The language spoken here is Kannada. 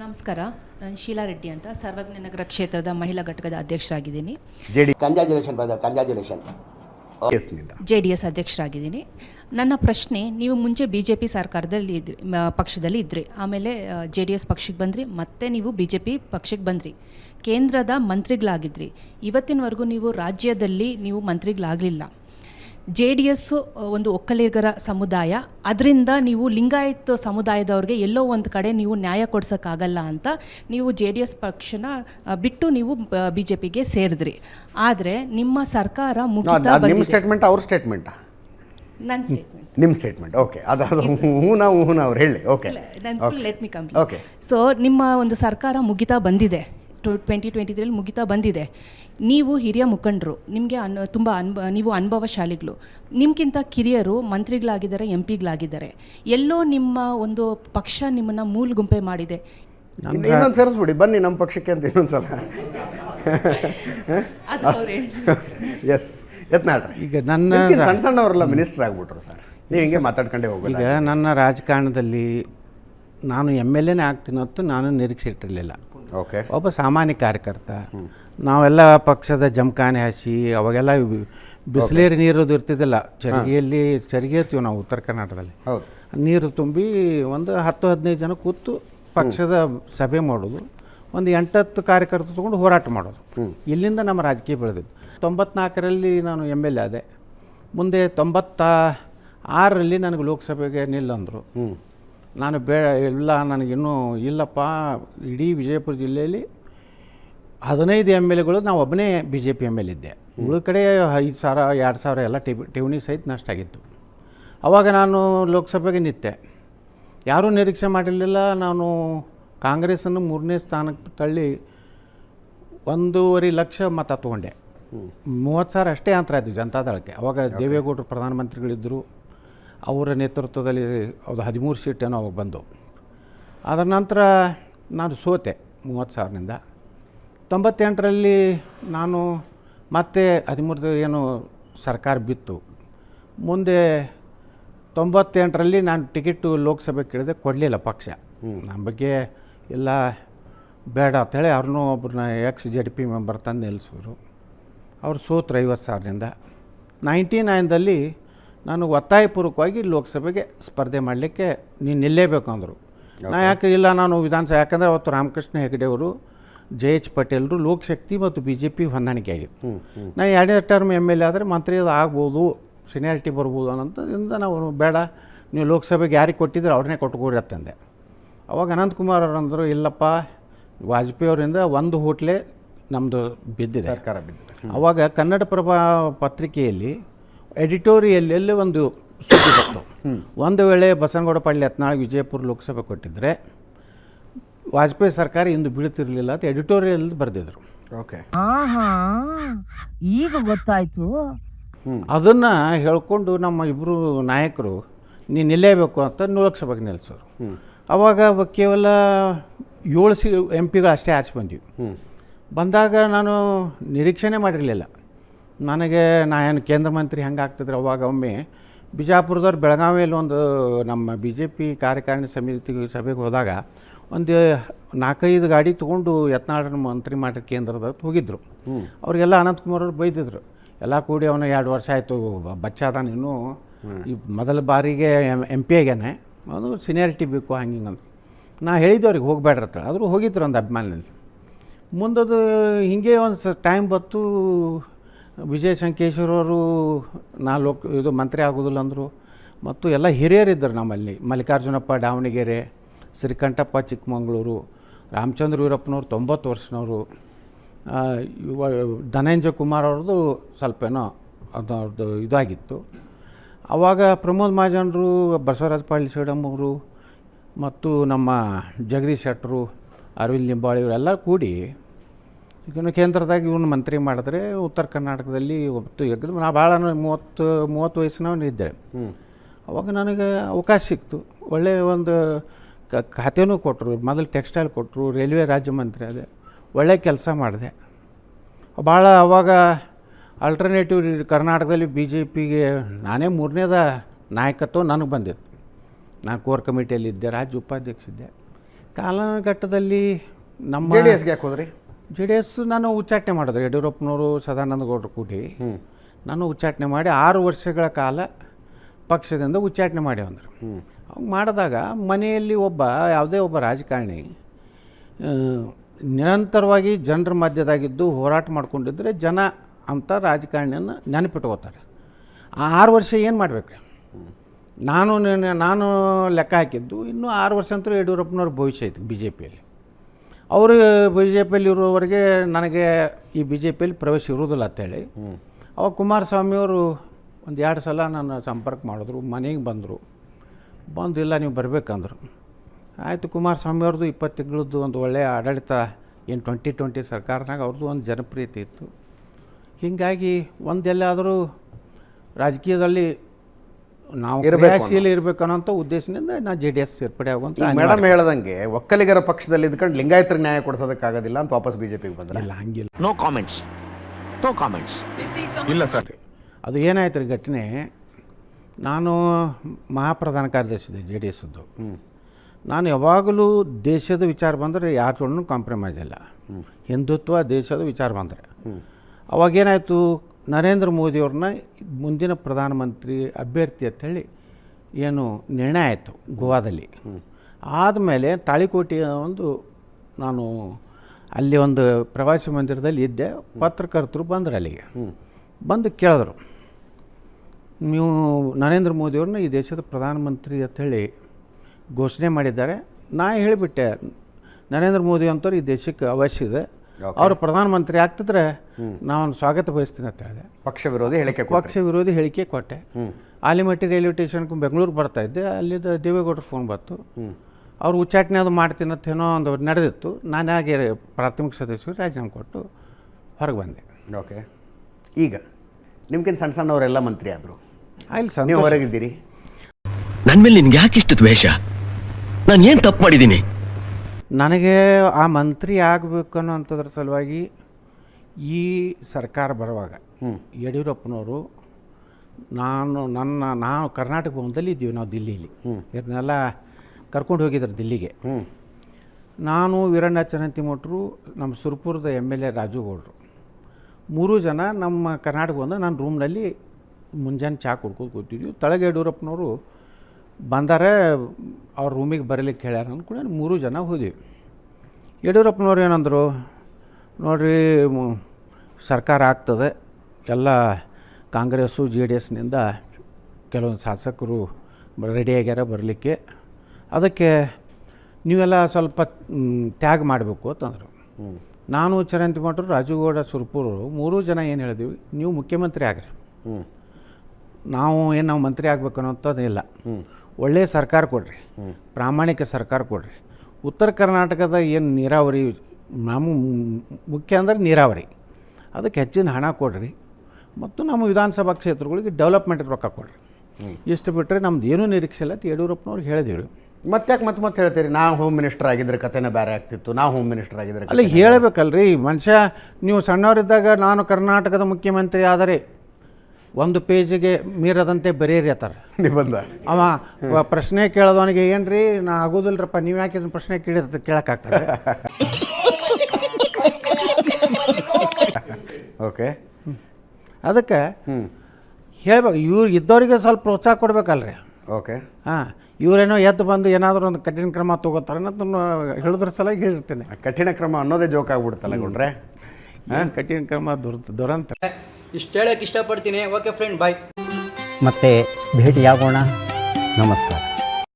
ನಮಸ್ಕಾರ. ನಾನು ಶೀಲಾ ರೆಡ್ಡಿ ಅಂತ. ಸರ್ವಜ್ಞ ನಗರ ಕ್ಷೇತ್ರದ ಮಹಿಳಾ ಘಟಕದ ಅಧ್ಯಕ್ಷರಾಗಿದ್ದೀನಿ. J D congratulation brother congratulation J D S ಅಧ್ಯಕ್ಷರಾಗಿದ್ದೀನಿ. ನನ್ನ ಪ್ರಶ್ನೆ ನೀವು ಮುಂಚೆ ಬಿ ಜೆ ಪಿ ಸರ್ಕಾರದಲ್ಲಿ ಇದ್ರಿ ಪಕ್ಷದಲ್ಲಿ ಇದ್ರಿ. ಆಮೇಲೆ ಜೆ ಡಿ ಎಸ್ ಪಕ್ಷಕ್ಕೆ ಬಂದ್ರಿ ಮತ್ತೆ ನೀವು ಬಿ ಜೆ ಪಿ ಪಕ್ಷಕ್ಕೆ ಬಂದ್ರಿ. ಕೇಂದ್ರದ ಮಂತ್ರಿಗಳಾಗಿದ್ರಿ. ಇವತ್ತಿನವರೆಗೂ ನೀವು ರಾಜ್ಯದಲ್ಲಿ ನೀವು ಮಂತ್ರಿಗಳಾಗಲಿಲ್ಲ. ಜೆ ಡಿ ಎಸ್ ಒಂದು ಒಕ್ಕಲಿಗರ ಸಮುದಾಯ. ಅದರಿಂದ ನೀವು ಲಿಂಗಾಯತ್ ಸಮುದಾಯದವ್ರಿಗೆ ಎಲ್ಲೋ ಒಂದು ಕಡೆ ನೀವು ನ್ಯಾಯ ಕೊಡ್ಸೋಕ್ಕಾಗಲ್ಲ ಅಂತ ನೀವು ಜೆ ಡಿ ಎಸ್ ಪಕ್ಷನ ಬಿಟ್ಟು ನೀವು ಬಿ ಜೆ ಪಿಗೆ ಸೇರಿದ್ರಿ. ಆದರೆ ನಿಮ್ಮ ಸರ್ಕಾರ ನಿಮ್ಮ ಸ್ಟೇಟ್ಮೆಂಟ್ ಅವ್ರ ಸ್ಟೇಟ್ಮೆಂಟ್ ನನ್ನ ಸ್ಟೇಟ್ಮೆಂಟ್ ನಿಮ್ಮ ಸ್ಟೇಟ್ಮೆಂಟ್ ಓಕೆ ಅದಾದ ಅದು ಹೂನ ನಾವು ಅವ್ರು ಹೇಳಿ okay let me complete okay so ನಿಮ್ಮ ಒಂದು ಸರ್ಕಾರ ಮುಗಿತಾ ಬಂದಿದೆ. ಟ್ವೆಂಟಿ ಟ್ವೆಂಟಿ ತ್ರೀಲಿ ಮುಗಿತಾ ಬಂದಿದೆ. ನೀವು ಹಿರಿಯ ಮುಖಂಡರು ನಿಮಗೆ ಅನ್ ತುಂಬ ಅನ್ಬ ನೀವು ಅನುಭವಶಾಲಿಗಳು ನಿಮ್ಗಿಂತ ಕಿರಿಯರು ಮಂತ್ರಿಗಳಾಗಿದ್ದಾರೆ ಎಂ ಪಿಗಳಾಗಿದ್ದಾರೆ ಎಲ್ಲೋ ನಿಮ್ಮ ಒಂದು ಪಕ್ಷ ನಿಮ್ಮನ್ನು ಮೂಲ ಗುಂಪೆ ಮಾಡಿದೆ ಇನ್ನೊಂದು ಸೇರಿಸ್ಬಿಡಿ ಬನ್ನಿ ನಮ್ಮ ಪಕ್ಷಕ್ಕೆ ಅಂತ ಇನ್ನೊಂದು ಸಲ ಅದು ಅವ್ರು ಹೇಳಿ. ಎಸ್ ಎತ್ನಾಡ್ರಿ ಈಗ ನನ್ನ ಸಣ್ಣ ಸಣ್ಣವರೆಲ್ಲ ಮಿನಿಸ್ಟರ್ ಆಗ್ಬಿಟ್ರು ಸರ್ ನೀವು ಹಿಂಗೆ ಮಾತಾಡ್ಕೊಂಡೇ ಹೋಗೋದು ಈಗ ನನ್ನ ರಾಜಕಾರಣದಲ್ಲಿ ನಾನು ಎಂ ಎಲ್ ಎನೇ ಆಗ್ತೀನಿ ಹೊತ್ತು ನಾನು ನಿರೀಕ್ಷೆ ಇಟ್ಟಿರಲಿಲ್ಲ. ಓಕೆ ಒಬ್ಬ ಸಾಮಾನ್ಯ ಕಾರ್ಯಕರ್ತ ನಾವೆಲ್ಲ ಪಕ್ಷದ ಜಮಖಾನೆ ಹಸಿ ಅವಾಗೆಲ್ಲ ಬಿಸಿಲೇರಿ ನೀರೋದು ಇರ್ತಿದ್ದಿಲ್ಲ. ಚರಿಗೆಯಲ್ಲಿ ಚರಿಗೆ ಇರ್ತೀವಿ ನಾವು ಉತ್ತರ ಕರ್ನಾಟಕದಲ್ಲಿ. ಹೌದು. ನೀರು ತುಂಬಿ ಒಂದು ಹತ್ತು ಹದಿನೈದು ಜನ ಕೂತು ಪಕ್ಷದ ಸಭೆ ಮಾಡೋದು. ಒಂದು ಎಂಟತ್ತು ಕಾರ್ಯಕರ್ತರು ತೊಗೊಂಡು ಹೋರಾಟ ಮಾಡೋದು. ಇಲ್ಲಿಂದ ನಮ್ಮ ರಾಜಕೀಯ ಬೆಳೆದಿದ್ದು. ತೊಂಬತ್ನಾಲ್ಕರಲ್ಲಿ ನಾನು ಎಂ ಎಲ್ ಎ ಆದೆ. ಮುಂದೆ ತೊಂಬತ್ತ ಆರರಲ್ಲಿ ನನಗೆ ಲೋಕಸಭೆಗೆ ನಿಲ್ಲಂದರು. ನಾನು ಬೇ ಇಲ್ಲ ನನಗಿನ್ನೂ ಇಲ್ಲಪ್ಪ. ಇಡೀ ವಿಜಯಪುರ ಜಿಲ್ಲೆಯಲ್ಲಿ ಹದಿನೈದು ಎಂ ಎಲ್ ಎಗಳು ನಾವು ಒಬ್ಬನೇ B J P M L ಇದ್ದೆ. ಉಳಿದ ಕಡೆ ಐದು ಸಾವಿರ ಎರಡು ಸಾವಿರ ಎಲ್ಲ ಠೇವಣಿ ಸಹಿತ ನಷ್ಟ ಆಗಿತ್ತು. ಅವಾಗ ನಾನು ಲೋಕಸಭೆಗೆ ನಿಂತೆ. ಯಾರೂ ನಿರೀಕ್ಷೆ ಮಾಡಿರಲಿಲ್ಲ. ನಾನು ಕಾಂಗ್ರೆಸ್ಸನ್ನು ಮೂರನೇ ಸ್ಥಾನಕ್ಕೆ ತಳ್ಳಿ ಒಂದೂವರೆ ಲಕ್ಷ ಮತ ತೊಗೊಂಡೆ. ಮೂವತ್ತು ಸಾವಿರ ಅಷ್ಟೇ ಅಂತರ ಇದ್ದು ಜನತಾದಳಕ್ಕೆ ಅವಾಗ ದೇವೇಗೌಡರು ಪ್ರಧಾನಮಂತ್ರಿಗಳಿದ್ದರು. ಅವರ ನೇತೃತ್ವದಲ್ಲಿ ಅದು ಹದಿಮೂರು ಸೀಟೇನೋ ಅವಾಗ ಬಂದು. ಅದರ ನಂತರ ನಾನು ಸೋತೆ ಮೂವತ್ತು ಸಾವಿರದಿಂದ. ತೊಂಬತ್ತೆಂಟರಲ್ಲಿ ನಾನು ಮತ್ತೆ ಹದಿಮೂರು ಏನು ಸರ್ಕಾರ ಬಿತ್ತು. ಮುಂದೆ ತೊಂಬತ್ತೆಂಟರಲ್ಲಿ ನಾನು ಟಿಕೆಟು ಲೋಕಸಭೆ ಕೇಳಿದೆ ಕೊಡಲಿಲ್ಲ ಪಕ್ಷ. ನಮ್ಮ ಬಗ್ಗೆ ಎಲ್ಲ ಬೇಡ ಅಂತೇಳಿ ಅವ್ರನ್ನೂ ಒಬ್ಬರನ್ನ ex J D P member ತಂದು ನಿಲ್ಲಿಸಿದ್ರು. ಅವ್ರು ಸೋತ್ರ ಐವತ್ತು ಸಾವಿರದಿಂದ. ನೈಂಟಿ ನೈನ್ದಲ್ಲಿ ನಾನು ಒತ್ತಾಯಪೂರ್ವಕವಾಗಿ ಲೋಕಸಭೆಗೆ ಸ್ಪರ್ಧೆ ಮಾಡಲಿಕ್ಕೆ ನೀನು ನಿಲ್ಲೇಬೇಕು ಅಂದರು. ನಾ ಯಾಕೆ ಇಲ್ಲ ನಾನು ವಿಧಾನಸಭೆ ಯಾಕಂದರೆ ಅವತ್ತು ರಾಮಕೃಷ್ಣ ಹೆಗಡೆ ಅವರು ಜೆ ಎಚ್ ಪಟೇಲ್ರು ಲೋಕಶಕ್ತಿ ಮತ್ತು ಬಿ ಜೆ ಪಿ ಹೊಂದಾಣಿಕೆ ಆಗಿತ್ತು ನಾನು ಎರಡನೇ ಟರ್ಮ್ ಎಂ ಎಲ್ ಎ ಆದರೆ ಮಂತ್ರಿ ಆಗ್ಬೋದು ಸೀನಿಯಾರಿಟಿ ಬರ್ಬೋದು ಅನ್ನೋದ್ರಿಂದ ನಾವು ಬೇಡ ನೀವು ಲೋಕಸಭೆಗೆ ಯಾರಿಗೆ ಕೊಟ್ಟಿದ್ರೆ ಅವ್ರನ್ನೇ ಕೊಟ್ಕೊಡ್ರಿ ಅಂತಂದೆ. ಅವಾಗ ಅನಂತಕುಮಾರ್ ಅವ್ರು ಅಂದರು ಇಲ್ಲಪ್ಪ ವಾಜಪೇಯಿ ಅವರಿಂದ ಒಂದು ಹೋಟ್ಲೆ ನಮ್ಮದು ಬಿದ್ದಿದೆ. ಸರ್ಕಾರ ಬಿದ್ದಿದೆ. ಅವಾಗ ಕನ್ನಡಪ್ರಭ ಪತ್ರಿಕೆಯಲ್ಲಿ ಎಡಿಟೋರಿಯಲ್ಲೇ ಒಂದು ಸುದ್ದಿ ಬಂತು. ಒಂದು ವೇಳೆ ಬಸನಗೌಡ ಪಾಳ್ಯ ಹತ್ನಾಳು ವಿಜಯಪುರ ಲೋಕಸಭೆ ಕೊಟ್ಟಿದ್ದರೆ ವಾಜಪೇಯಿ ಸರ್ಕಾರ ಇಂದು ಬೀಳ್ತಿರ್ಲಿಲ್ಲ ಅಂತ ಎಡಿಟೋರಿಯಲ್ ಬರೆದಿದ್ರು. ಓಕೆ ಆಹಾ ಈಗ ಗೊತ್ತಾಯ್ತು. ಅದನ್ನು ಹೇಳ್ಕೊಂಡು ನಮ್ಮ ಇಬ್ಬರು ನಾಯಕರು ನೀ ನಿಲ್ಲೇಬೇಕು ಅಂತ ಲೋಕಸಭೆಗೆ ನಿಲ್ಸೋರು. ಅವಾಗ ಕೇವಲ ಏಳು ಸಿ ಎಂ ಪಿಗಳು ಅಷ್ಟೇ ಆಚೆ ಬಂದ್ವಿ. ಬಂದಾಗ ನಾನು ನಿರೀಕ್ಷೆನೇ ಮಾಡಿರಲಿಲ್ಲ. ನನಗೆ ನಾ ಏನು ಕೇಂದ್ರ ಮಂತ್ರಿ ಹೆಂಗೆ ಆಗ್ತಿದ್ರೆ ಅವಾಗ ಒಮ್ಮೆ ಬಿಜಾಪುರದವ್ರು ಬೆಳಗಾವಿಯಲ್ಲಿ ಒಂದು ನಮ್ಮ ಬಿ ಜೆ ಪಿ ಕಾರ್ಯಕಾರಿಣಿ ಸಮಿತಿ ಸಭೆಗೆ ಹೋದಾಗ ಒಂದು ನಾಲ್ಕೈದು ಗಾಡಿ ತೊಗೊಂಡು ಯತ್ನಾಳನ ಮಂತ್ರಿ ಮಾಡಿ ಕೇಂದ್ರದ ಹೋಗಿದ್ದರು ಅವರಿಗೆಲ್ಲ ಅನಂತಕುಮಾರ್ ಅವರು ಬೈದಿದ್ರು. ಎಲ್ಲ ಕೂಡಿ ಅವನು ಎರಡು ವರ್ಷ ಆಯಿತು ಬಚ್ಚ ಅದಾನ ಇನ್ನೂ. ಈ ಮೊದಲ ಬಾರಿಗೆ ಎಂ ಎಂ ಪಿ ಆಗ್ಯಾನೆ. ಅದು ಸೀನಿಯಾರಿಟಿ ಬೇಕು ಹಂಗೆ ಹಿಂಗೆ ಅಂತ. ನಾ ಹೇಳಿದ್ದು ಅವ್ರಿಗೆ ಹೋಗಬೇಡ್ರತ್ತ ಆದರೂ ಹೋಗಿದ್ರು ಒಂದು ಅಭಿಮಾನದಲ್ಲಿ ಮುಂದದು ಹಿಂಗೆ ಒಂದು ಸ ಟೈಮ್ ಬತ್ತು ವಿಜಯ ಸಂಕೇಶ್ವರ ಅವರು ನಾ ಲೋಕ ಇದು ಮಂತ್ರಿ ಆಗೋದಿಲ್ಲ ಅಂದರು. ಮತ್ತು ಎಲ್ಲ ಹಿರಿಯರಿದ್ದರು ನಮ್ಮಲ್ಲಿ. ಮಲ್ಲಿಕಾರ್ಜುನಪ್ಪ, ದಾವಣಗೆರೆ, ಶ್ರೀಕಂಠಪ್ಪ, ಚಿಕ್ಕಮಗಳೂರು, ರಾಮಚಂದ್ರ ವೀರಪ್ಪನವ್ರು ತೊಂಬತ್ತು ವರ್ಷನವರು. ಧನಂಜಯ ಕುಮಾರ್ ಅವ್ರದ್ದು ಸ್ವಲ್ಪ ಏನೋ ಇದಾಗಿತ್ತು. ಆವಾಗ ಪ್ರಮೋದ್ ಮಹಾಜನರು, ಬಸವರಾಜ ಶ್ರೀಡಮ್ ಅವರು ಮತ್ತು ನಮ್ಮ ಜಗದೀಶ್ ಶೆಟ್ಟರು, ಅರವಿಂದ್ ಲಿಂಬಾಳಿ ಇವರೆಲ್ಲ ಕೂಡಿ ಇದನ್ನು ಕೇಂದ್ರದಾಗ ಇವನು ಮಂತ್ರಿ ಮಾಡಿದ್ರೆ ಉತ್ತರ ಕರ್ನಾಟಕದಲ್ಲಿ ಒತ್ತು ಎಗ್ದು ನಾ ಭಾಳ ಮೂವತ್ತು ಮೂವತ್ತು ವಯಸ್ಸಿನವನು ಇದ್ದೆ. ಅವಾಗ ನನಗೆ ಅವಕಾಶ ಸಿಕ್ತು. ಒಳ್ಳೆಯ ಒಂದು ಕ ಖಾತೆನೂ ಕೊಟ್ಟರು ಮೊದಲು ಟೆಕ್ಸ್ಟೈಲ್ ಕೊಟ್ಟರು ರೈಲ್ವೆ ರಾಜ್ಯ ಮಂತ್ರಿ ಅದೇ ಒಳ್ಳೆ ಕೆಲಸ ಮಾಡಿದೆ. ಭಾಳ ಅವಾಗ ಆಲ್ಟರ್ನೇಟಿವ್ ಕರ್ನಾಟಕದಲ್ಲಿ ಬಿ ಜೆ ಪಿಗೆ ನಾನೇ ಮೂರನೇದ ನಾಯಕತ್ವ ನನಗೆ ಬಂದಿತ್ತು. ನಾನು ಕೋರ್ ಕಮಿಟಿಯಲ್ಲಿದ್ದೆ ರಾಜ್ಯ ಉಪಾಧ್ಯಕ್ಷ ಇದ್ದೆ. ಕಾಲಘಟ್ಟದಲ್ಲಿ ನಮ್ಮ ಜೆ ಡಿ ಎಸ್ಗೆ ಯಾಕೆ ಹೋದ್ರಿ? ಜೆ ಡಿ ಎಸ್ ನಾನು ಉಚ್ಚಾಟನೆ ಮಾಡಿದ್ರು ಯಡಿಯೂರಪ್ಪನವರು ಸದಾನಂದ ಗೌಡರು ಕೂಡಿ. ನಾನು ಉಚ್ಚಾಟನೆ ಮಾಡಿ ಆರು ವರ್ಷಗಳ ಕಾಲ ಪಕ್ಷದಿಂದ ಉಚ್ಚಾಟನೆ ಮಾಡಿ ಅಂದರು. ಅವಾಗ ಮಾಡಿದಾಗ ಮನೆಯಲ್ಲಿ ಒಬ್ಬ ಯಾವುದೇ ಒಬ್ಬ ರಾಜಕಾರಣಿ ನಿರಂತರವಾಗಿ ಜನರ ಮಧ್ಯದಾಗಿದ್ದು ಹೋರಾಟ ಮಾಡ್ಕೊಂಡಿದ್ರೆ ಜನ ಅಂತ ರಾಜಕಾರಣಿಯನ್ನು ನೆನಪಿಟ್ಕೋತಾರೆ ಆ ಆರು ವರ್ಷ ಏನು ಮಾಡಬೇಕು ನಾನು ನೆನೆ- ನಾನು ಲೆಕ್ಕ ಹಾಕಿದ್ದು ಇನ್ನೂ ಆರು ವರ್ಷ ಅಂತೂ ಯಡಿಯೂರಪ್ಪನವ್ರ ಭವಿಷ್ಯ ಐತೆ ಬಿ ಜೆ ಪಿಯಲ್ಲಿ ಅವರು ಬಿ ಜೆ ಪಿಯಲ್ಲಿ ಇರುವವರೆಗೆ ನನಗೆ ಈ ಬಿ ಜೆ ಪಿಯಲ್ಲಿ ಪ್ರವೇಶ ಇರುವುದಿಲ್ಲ ಅಂತೇಳಿ. ಅವಾಗ ಕುಮಾರಸ್ವಾಮಿಯವರು ಒಂದು ಎರಡು ಸಲ ನನ್ನ ಸಂಪರ್ಕ ಮಾಡಿದ್ರು ಮನೆಗೆ ಬಂದರು. ಬಂದು ಇಲ್ಲ ನೀವು ಬರಬೇಕಂದ್ರು. ಆಯಿತು ಕುಮಾರಸ್ವಾಮಿಯವ್ರದ್ದು ಇಪ್ಪತ್ತು ತಿಂಗಳದ್ದು ಒಂದು ಒಳ್ಳೆಯ ಆಡಳಿತ ಏನು ಟ್ವೆಂಟಿ ಟ್ವೆಂಟಿ ಸರ್ಕಾರನಾಗ ಅವ್ರದ್ದು ಒಂದು ಜನಪ್ರಿಯತೆ ಇತ್ತು. ಹೀಗಾಗಿ ಒಂದೆಲ್ಲಾದರೂ ರಾಜಕೀಯದಲ್ಲಿ ನಾವು ಕ್ರಿಯಾಶೀಲ ಇರಬೇಕು ಅನ್ನೋಂಥ ಉದ್ದೇಶದಿಂದ ನಾ ಜೆ ಡಿ ಎಸ್ ಸೇರ್ಪಡೆ ಆಗುವಂಥ ಮೇಡಮ್ ಹೇಳ್ದಂಗೆ ಒಕ್ಕಲಿಗರ ಪಕ್ಷದಲ್ಲಿ ಇದ್ಕೊಂಡು ಲಿಂಗಾಯತರಿಗೆ ನ್ಯಾಯ ಕೊಡಿಸೋದಕ್ಕಾಗೋದಿಲ್ಲ ಅಂತ ವಾಪಸ್ ಬಿಜೆಪಿಗೆ ಬಂದ್ರೆ. ಇಲ್ಲ ಹಂಗಿಲ್ಲ. ನೋ ಕಾಮೆಂಟ್ಸ್ ನೋ ಕಾಮೆಂಟ್ಸ್ ಇಲ್ಲ ಸರ್. ಅದು ಏನಾಯ್ತು ರೀ ಘಟನೆ? ನಾನು ಮಹಾಪ್ರಧಾನ ಕಾರ್ಯದರ್ಶಿ ಇದ್ದೆ ಜೆ ಡಿ ಎಸ್ದು ನಾನು ಯಾವಾಗಲೂ ದೇಶದ ವಿಚಾರ ಬಂದರೆ ಯಾರ ಜೋಡನೂ ಕಾಂಪ್ರಮೈಸ್ ಇಲ್ಲ. ಹಿಂದುತ್ವ ದೇಶದ ವಿಚಾರ ಬಂದರೆ. ಅವಾಗೇನಾಯಿತು ನರೇಂದ್ರ ಮೋದಿಯವ್ರನ್ನ ಮುಂದಿನ ಪ್ರಧಾನಮಂತ್ರಿ ಅಭ್ಯರ್ಥಿ ಅಂತೇಳಿ ಏನು ನಿರ್ಣಯ ಆಯಿತು ಗೋವಾದಲ್ಲಿ. ಆದಮೇಲೆ ತಾಳಿಕೋಟೆಯ ಒಂದು ನಾನು ಅಲ್ಲಿ ಒಂದು ಪ್ರವಾಸಿ ಮಂದಿರದಲ್ಲಿ ಇದ್ದೆ ಪತ್ರಕರ್ತರು ಬಂದರು ಅಲ್ಲಿಗೆ. ಬಂದು ಕೇಳಿದ್ರು ನೀವು ನರೇಂದ್ರ ಮೋದಿಯವ್ರನ್ನ ಈ ದೇಶದ ಪ್ರಧಾನಮಂತ್ರಿ ಅಂತೇಳಿ ಘೋಷಣೆ ಮಾಡಿದ್ದಾರೆ. ನಾ ಹೇಳಿಬಿಟ್ಟೆ ನರೇಂದ್ರ ಮೋದಿ ಅಂತವ್ರು ಈ ದೇಶಕ್ಕೆ ಅವಶ್ಯ ಇದೆ. ಅವರು ಪ್ರಧಾನಮಂತ್ರಿ ಆಗ್ತಿದ್ರೆ ನಾನು ಸ್ವಾಗತ ಬಯಸ್ತೀನಿ ಅಂತ ಹೇಳಿದೆ. ಪಕ್ಷ ವಿರೋಧಿ ಹೇಳಿಕೆ ಪಕ್ಷ ವಿರೋಧಿ ಹೇಳಿಕೆ ಕೊಟ್ಟೆ. ಆಲಿಮಟ್ಟಿ ರೈಲ್ವೆ ಸ್ಟೇಷನ್ಗೆ ಬೆಂಗಳೂರಿಗೆ ಬರ್ತಾ ಇದ್ದೆ. ಅಲ್ಲಿದ್ದ ದೇವೇಗೌಡರು ಫೋನ್ ಬಂತು. ಅವ್ರು ಉಚ್ಚಾಟನೆ ಅದು ಮಾಡ್ತೀನಿ ಅಂತ ಏನೋ ಒಂದು ನಡೆದಿತ್ತು. ನಾನು ಹಾಗೆ ಪ್ರಾಥಮಿಕ ಸದಸ್ಯರು ರಾಜೀನಾಮೆ ಕೊಟ್ಟು ಹೊರಗೆ ಬಂದೆ. ಓಕೆ ಈಗ ನಿಮ್ಗಿಂತ ಸಣ್ಣ ಸಣ್ಣವರೆಲ್ಲ ಮಂತ್ರಿ ಆದರು? ಅಲ್ಲಿ ಸಣ್ಣ ಹೊರಗಿದ್ದೀರಿ. ನನ್ನ ಮೇಲೆ ನಿನ್ಗೆ ಇಷ್ಟು ದ್ವೇಷ? ನಾನು ಏನು ತಪ್ಪು ಮಾಡಿದ್ದೀನಿ? ನನಗೆ ಆ ಮಂತ್ರಿ ಆಗಬೇಕು ಅನ್ನೋಂಥದ್ರ ಸಲುವಾಗಿ ಈ ಸರ್ಕಾರ ಬರುವಾಗ ಯಡಿಯೂರಪ್ಪನವರು ನಾನು ನನ್ನ ನಾವು ಕರ್ನಾಟಕ ಭವನದಲ್ಲಿ ಇದ್ದೀವಿ ನಾವು ದಿಲ್ಲಿಲಿ. ಇದನ್ನೆಲ್ಲ ಕರ್ಕೊಂಡು ಹೋಗಿದ್ರು ದಿಲ್ಲಿಗೆ. ನಾನು ವೀರಣ್ಣ ಚನಂತಿಮಠರು ನಮ್ಮ ಸುರ್ಪುರದ ಎಂ ಎಲ್ ಎ ರಾಜು ಗೌಡ್ರು ಮೂರು ಜನ ನಮ್ಮ ಕರ್ನಾಟಕ ಬಂದು ನಾನು ರೂಮ್ನಲ್ಲಿ ಮುಂಜಾನೆ ಚಹಾ ಕುಡ್ಕೊಂಡು ಕೂತಿದ್ವಿ. ತಳಗೆ ಯಡಿಯೂರಪ್ಪನವರು ಬಂದಾರೆ ಅವ್ರ ರೂಮಿಗೆ ಬರಲಿಕ್ಕೆ ಹೇಳ್ಯಾರ. ಅಂದ್ಕೊಂಡು ಮೂರು ಜನ ಹೋದ್ವಿ. ಯಡಿಯೂರಪ್ಪನವ್ರು ಏನಂದರು ನೋಡ್ರಿ ಸರ್ಕಾರ ಆಗ್ತದೆ. ಎಲ್ಲ ಕಾಂಗ್ರೆಸ್ಸು ಜೆ ಡಿ ಎಸ್ನಿಂದ ಕೆಲವೊಂದು ಶಾಸಕರು ರೆಡಿ ಆಗ್ಯಾರ ಬರಲಿಕ್ಕೆ. ಅದಕ್ಕೆ ನೀವೆಲ್ಲ ಸ್ವಲ್ಪ ತ್ಯಾಗ ಮಾಡಬೇಕು ಅಂತಂದರು. ನಾನು ಚರಂತಿ ಮಾಡ್ರು ರಾಜುಗೌಡ ಸುರ್ಪುರ್ ಮೂರೂ ಜನ ಏನು ಹೇಳಿದ್ವಿ ನೀವು ಮುಖ್ಯಮಂತ್ರಿ ಆಗ್ರಿ. ಹ್ಞೂ ನಾವು ಏನು ನಾವು ಮಂತ್ರಿ ಆಗಬೇಕು ಅನ್ನೋಂಥದ್ದು ಇಲ್ಲ. ಒಳ್ಳೆಯ ಸರ್ಕಾರ ಕೊಡ್ರಿ ಪ್ರಾಮಾಣಿಕ ಸರ್ಕಾರ ಕೊಡ್ರಿ. ಉತ್ತರ ಕರ್ನಾಟಕದ ಏನು ನೀರಾವರಿ ನಮ್ಮ ಮುಖ್ಯ ಅಂದರೆ ನೀರಾವರಿ. ಅದಕ್ಕೆ ಹೆಚ್ಚಿನ ಹಣ ಕೊಡ್ರಿ. ಮತ್ತು ನಮ್ಮ ವಿಧಾನಸಭಾ ಕ್ಷೇತ್ರಗಳಿಗೆ ಡೆವಲಪ್ಮೆಂಟ್ ರೊಕ್ಕ ಕೊಡ್ರಿ. ಇಷ್ಟು ಬಿಟ್ಟರೆ ನಮ್ದು ಏನೂ ನಿರೀಕ್ಷೆ ಇಲ್ಲ ಅಂತ ಯಡಿಯೂರಪ್ಪನವ್ರಿಗೆ ಹೇಳಿದೀವಿ. ಮತ್ತೆ ಯಾಕೆ ಮತ್ತೆ ಮತ್ತೆ ಹೇಳ್ತೀರಿ? ನಾ ಹೋಮ್ ಮಿನಿಸ್ಟರ್ ಆಗಿದ್ರೆ ಕಥೆನೇ ಬೇರೆ ಆಗ್ತಿತ್ತು. ನಾ ಹೋಮ್ ಮಿನಿಸ್ಟರ್ ಆಗಿದ್ರೆ ಅಲ್ಲಿ ಹೇಳಬೇಕಲ್ರಿ. ಮನುಷ್ಯ ನೀವು ಸಣ್ಣವರಿದ್ದಾಗ ನಾನು ಕರ್ನಾಟಕದ ಮುಖ್ಯಮಂತ್ರಿ ಆದರೆ ಒಂದು ಪೇಜಿಗೆ ಮೀರದಂತೆ ಬರೀರಿ ಅತ್ತಾರ ನಿಬಂಧ. ಅವ ಪ್ರಶ್ನೆ ಕೇಳೋದವನಿಗೆ ಏನ್ರಿ ನಾ ಆಗೋದಿಲ್ಲರಪ್ಪ ನೀವು ಯಾಕೆ ಇದನ್ನ ಪ್ರಶ್ನೆ ಕೇಳಿರ್ತ ಕೇಳಕ್ಕಾಗ್ತದೆ ಓಕೆ. ಅದಕ್ಕೆ ಹೇಳ್ಬೇಕು ಇವ್ರು ಇದ್ದವರಿಗೆ ಸ್ವಲ್ಪ ಪ್ರೋತ್ಸಾಹ ಕೊಡ್ಬೇಕಲ್ರಿ. ಓಕೆ. ಹಾಂ ಇವರೇನೋ ಎದ್ದು ಬಂದು ಏನಾದರೂ ಒಂದು ಕಠಿಣ ಕ್ರಮ ತಗೋತಾರೆ ಅನ್ನೋದನ್ನು ಹೇಳಿದ್ರ ಸಲ ಹೇಳಿರ್ತೀನಿ. ಕಠಿಣ ಕ್ರಮ ಅನ್ನೋದೇ ಜೋಕ್ ಆಗ್ಬಿಡುತ್ತಲ್ಲ ಗುಂಡ್ರೆ? ಏನು ಕಠಿಣ ಕ್ರಮ ದುರ್ ದುರಂತ? ಇಷ್ಟು ಹೇಳಕ್ಕೆ ಇಷ್ಟಪಡ್ತೀನಿ. ಓಕೆ ಫ್ರೆಂಡ್ ಬಾಯ್ ಮತ್ತೆ ಭೇಟಿಯಾಗೋಣ. ನಮಸ್ಕಾರ.